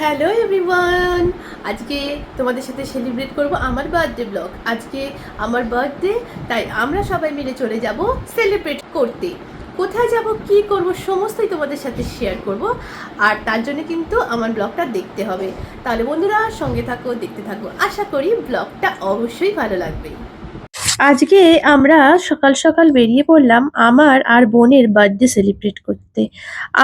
Hello everyone আজকে তোমাদের সাথে সেলিব্রেট করব আমার বার্থডে ব্লগ আজকে আমার বার্থডে তাই আমরা সবাই মিলে চলে যাব সেলিব্রেট করতে। কোথায় যাব, কি করব, সমস্তই তোমাদের সাথে শেয়ার করব। আর তার জন্য কিন্তু আমার ব্লগটা দেখতে হবে। তাহলে বন্ধুরা সঙ্গে থাকো, দেখতে থাকো। আশা করি ব্লগটা অবশ্যই ভালো লাগবে। আজকে আমরা সকাল সকাল বেরিয়ে পড়লাম আমার আর বোনের বার্থডে সেলিব্রেট করতে।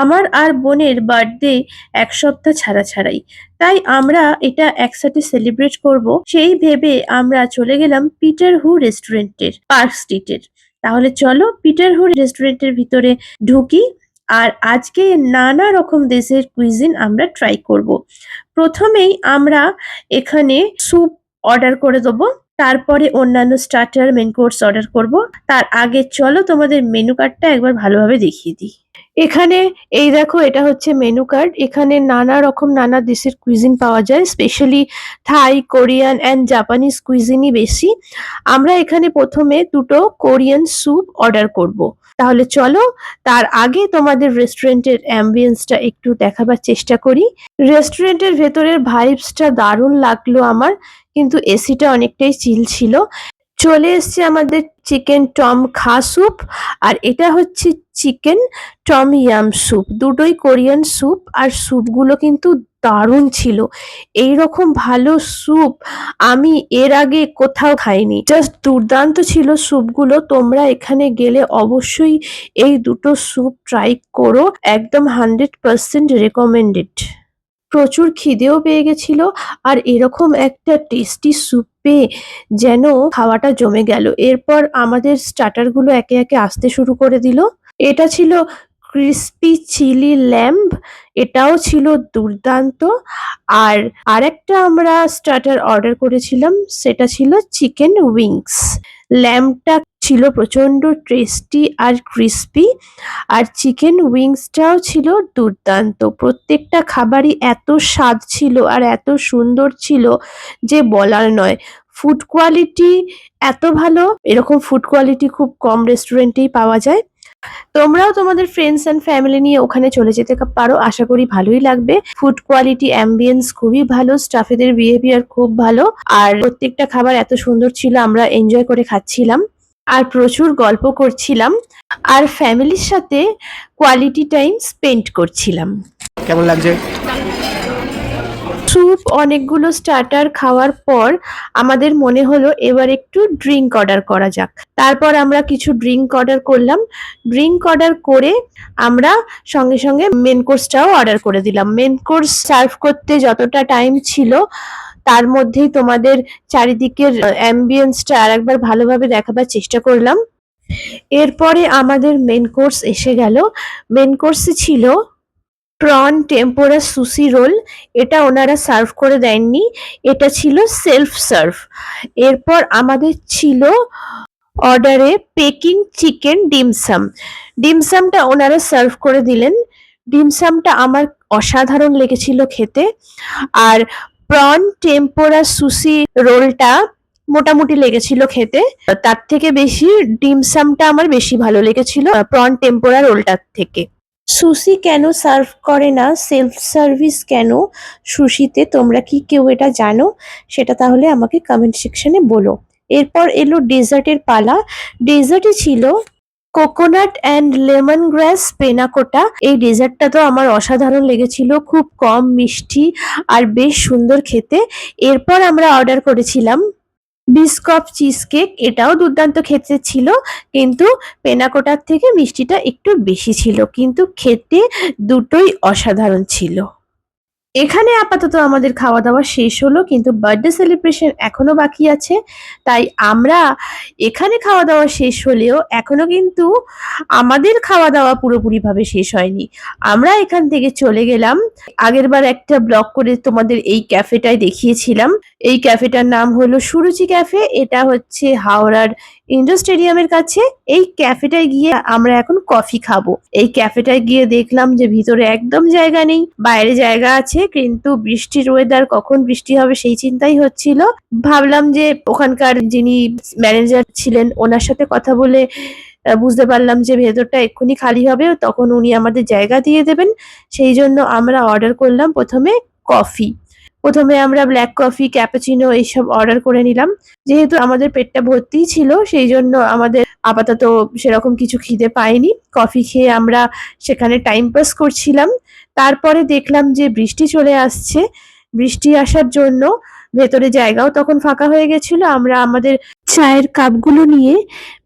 আমার আর বোনের বার্থডে এক সপ্তাহ ছাড়া ছাড়াই। তাই আমরা এটা একসাথে সেলিব্রেট করব। সেই ভেবে আমরা চলে গেলাম পিটার হু রেস্টুরেন্টের পার্ক স্ট্রিটের তাহলে চলো পিটার হু রেস্টুরেন্টের ভিতরে ঢুকি আর আজকে নানা রকম দেশের কুইজিন আমরা ট্রাই করব। প্রথমেই আমরা এখানে স্যুপ অর্ডার করে দেবো। তারপরে অন্যান্য স্টার্টার মেন কোর্স অর্ডার করব। তার আগে চলো তোমাদের মেনু কার্ডটা একবার ভালোভাবে দেখিয়ে দিই। এখানে, এই দেখো, এটা হচ্ছে মেনু কার্ড এখানে নানা রকম, নানা দেশের কুইজিন পাওয়া যায়। Specially Thai Korean and Japanese কুইজিনই বেশি। আমরা এখানে প্রথমে দুটো কোরিয়ান স্যুপ অর্ডার করব। তাহলে চলো, তার আগে তোমাদের রেস্টুরেন্টের অ্যাম্বিয়েন্সটা একটু দেখাবার চেষ্টা করি। রেস্টুরেন্টের ভেতরের ভাইবসটা দারুণ লাগল আমার, কিন্তু এসিটা অনেকটাই চিল ছিল। চলে এসছে আমাদের চিকেন টম খা স্যুপ, আর এটা হচ্ছে চিকেন টম ইয়াম স্যুপ। দুটোই কোরিয়ান স্যুপ, আর স্যুপগুলো কিন্তু দারুণ ছিল। এই রকম ভালো স্যুপ আমি এর আগে কোথাও খাইনি। জাস্ট দুর্দান্ত ছিল স্যুপগুলো। তোমরা এখানে গেলে অবশ্যই এই দুটো স্যুপ ট্রাই করো। একদম হান্ড্রেড পার্সেন্ট রেকমেন্ডেড প্রচুর খিদেও পেয়ে গেছিল আর এরকম একটা টেস্টি স্যুপ পেয়ে যেন খাওয়াটা জমে গেল। এরপর আমাদের স্টার্টারগুলো একে একে আসতে শুরু করে দিল। এটা ছিল ক্রিস্পি চিলি ল্যাম্ব এটাও ছিল দুর্দান্ত। আর আরেকটা আমরা স্টার্টার অর্ডার করেছিলাম, সেটা ছিল চিকেন উইংস ল্যাম্বটা ছিল প্রচণ্ড টেস্টি আর ক্রিস্পি আর চিকেন উইংসটাও ছিল দুর্দান্ত। প্রত্যেকটা খাবারই এত স্বাদ ছিল আর এত সুন্দর ছিল যে বলার নয়। ফুড কোয়ালিটি এত ভালো, এরকম ফুড কোয়ালিটি খুব কম রেস্টুরেন্টেই পাওয়া যায়। তোমরাও তোমাদের ফ্রেন্ডস অ্যান্ড ফ্যামিলি নিয়ে ওখানে চলে যেতে পারো, আশা করি ভালোই লাগবে। ফুড কোয়ালিটি অ্যাম্বিয়েন্স খুবই ভালো স্টাফেদের বিহেভিয়ার খুব ভালো, আর প্রত্যেকটা খাবার এত সুন্দর ছিল, আমরা এনজয় করে খাচ্ছিলাম। আর প্রচুর গল্প করছিলাম আর ফ্যামিলির সাথে কোয়ালিটি টাইম স্পেন্ড করছিলাম। কেমন লাগছে? স্যুপ অনেকগুলো স্টার্টার খাওয়ার পর আমাদের মনে হলো এবার একটু ড্রিঙ্ক অর্ডার করা যাক। তারপর আমরা কিছু ড্রিঙ্ক অর্ডার করলাম। ড্রিঙ্ক অর্ডার করে আমরা সঙ্গে সঙ্গে মেন কোর্সটাও অর্ডার করে দিলাম। মেন কোর্স সার্ভ করতে যতটা টাইম ছিল তার মধ্যেই তোমাদের চারিদিকের অ্যাম্বিয়েন্সটা আর একবার ভালোভাবে দেখাবার চেষ্টা করলাম। এরপরে আমাদের মেন কোর্স এসে গেল। মেন কোর্সে ছিল প্রন টেম্পোরা সুসি রোল এটা ওনারা সার্ভ করে দেননি। এটা ছিল সেলফ সার্ভ এরপর আমাদের ছিল অর্ডারে পেকিং চিকেন ডিমসাম ডিমসামটা ওনারা সার্ভ করে দিলেন। ডিমসামটা আমার অসাধারণ লেগেছিল খেতে। আর প্রন টেম্পোরা সুসি রোলটা মোটামুটি লেগেছিল খেতে। তার থেকে বেশি ডিমসামটা আমার বেশি ভালো লেগেছিল প্রন টেম্পোরা রোলটার থেকে। সুশি কেন সার্ভ করে না? সেলফ সার্ভিস কেন? সুশিতে তোমরা কি কেউ এটা জানো? সেটা তাহলে আমাকে কমেন্ট সেকশনে বলো। এরপর এলো ডেজার্টের পালা। ডেজার্টে ছিল coconut and lemon grass panna cotta এই ডেজার্টটা তো আমার অসাধারণ লেগেছিল, খুব কম মিষ্টি আর বেশ সুন্দর খেতে। এরপর আমরা অর্ডার করেছিলাম বিস্কপ চিজ কেক এটাও দুর্দান্ত খেতে ছিল, কিন্তু পেনাকোটার থেকে মিষ্টিটা একটু বেশি ছিল, কিন্তু খেতে দুটোই অসাধারণ ছিল। এখানে আপাতত আমাদের খাওয়া দাওয়া শেষ হলো, কিন্তু বার্থডে সেলিব্রেশন এখনও বাকি আছে। তাই আমরা এখানে খাওয়া দাওয়া শেষ হলেও এখনও কিন্তু আমাদের খাওয়া দাওয়া পুরোপুরিভাবে শেষ হয়নি। আমরা এখান থেকে চলে গেলাম। আগেরবার একটা ব্লগ করে তোমাদের এই ক্যাফেটায় দেখিয়েছিলাম। এই ক্যাফেটার নাম হলো সুরুচি ক্যাফে এটা হচ্ছে হাওড়ার ইন্ডোর স্টেডিয়ামের কাছে এই ক্যাফেটায় গিয়ে আমরা এখন কফি খাব। এই ক্যাফেটায় গিয়ে দেখলাম যে ভিতরে একদম জায়গা নেই, বাইরে জায়গা আছে, কিন্তু বৃষ্টির ওয়েদার কখন বৃষ্টি হবে সেই চিন্তাই হচ্ছিল। ভাবলাম যে ওখানকার যিনি ম্যানেজার ছিলেন, ওনার সাথে কথা বলে বুঝতে পারলাম যে ভেতরটা এক্ষুনি খালি হবে, তখন উনি আমাদের জায়গা দিয়ে দেবেন। সেই জন্য আমরা অর্ডার করলাম প্রথমে কফি। প্রথমে আমরা ব্ল্যাক কফি ক্যাপাচিনো এইসব অর্ডার করে নিলাম। যেহেতু আমাদের পেটটা ভর্তি ছিল, সেই জন্য আমাদের আপাতত সেরকম কিছু খিদে পায়নি। কফি খেয়ে আমরা সেখানে টাইম পাস করছিলাম। তারপরে দেখলাম যে বৃষ্টি চলে আসছে। বৃষ্টি আসার জন্য ভেতরে জায়গাও তখন ফাঁকা হয়ে গেছিল, আমরা আমাদের চায়ের কাপগুলো নিয়ে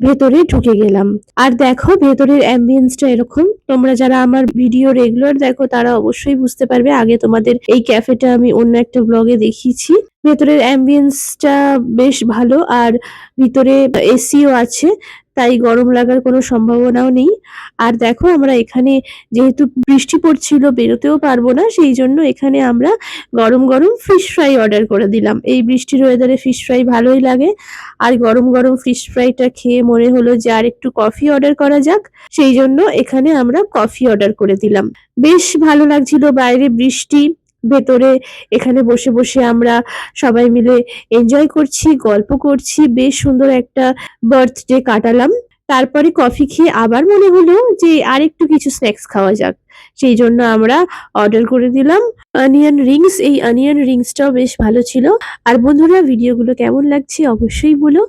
ভেতরে ঢুকে গেলাম। আর দেখো ভেতরের অ্যাম্বিয়েন্সটা এরকম। তোমরা যারা আমার ভিডিও রেগুলার দেখো, তারা অবশ্যই বুঝতে পারবে। আগে তোমাদের এই ক্যাফেটা আমি অন্য একটা ব্লগে দেখিয়েছি। ভেতরের অ্যাম্বিয়েন্সটা বেশ ভালো, আর ভিতরে এসিও আছে। তাই গরম লাগার কোনো সম্ভাবনাও নেই। আর দেখো আমরা এখানে যেহেতু বৃষ্টি পড়ছিল, বেরোতেও পারব না, সেই জন্য এখানে আমরা গরম গরম ফিশ ফ্রাই অর্ডার করে দিলাম। এই বৃষ্টির ওয়েদারে ফিশ ফ্রাই ভালোই লাগে। আর গরম গরম ফিশ ফ্রাইটা খেয়ে মনে হলো যে আর একটু কফি অর্ডার করা যাক। সেই জন্য এখানে আমরা কফি অর্ডার করে দিলাম। বেশ ভালো লাগছিল বাইরে বৃষ্টি। ভেতরে এখানে বসে বসে আমরা সবাই মিলে এনজয় করছি, গল্প করছি। বেশ সুন্দর একটা বার্থডে কাটালাম। তারপরে কফি খেয়ে আবার মনে হলো যে আরেকটু কিছু স্ন্যাক্স খাওয়া যাক। সেই জন্য আমরা অর্ডার করে দিলাম। অনিয়ন রিংস এই অনিয়ন রিংসটাও বেশ ভালো ছিল। আর বন্ধুরা, ভিডিওগুলো কেমন লাগছে অবশ্যই বলো।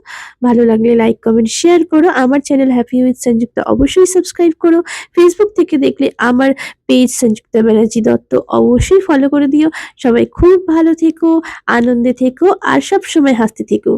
ভালো লাগলে লাইক কমেন্ট শেয়ার করো। আমার চ্যানেল হ্যাপি উইথ সংযুক্ত অবশ্যই সাবস্ক্রাইব করো। ফেসবুক থেকে দেখলে আমার পেজ সংযুক্তা ব্যানার্জি দত্ত অবশ্যই ফলো করে দিও। সবাই খুব ভালো থেকো, আনন্দে থেকো, আর সব সময় হাসতে থেকো।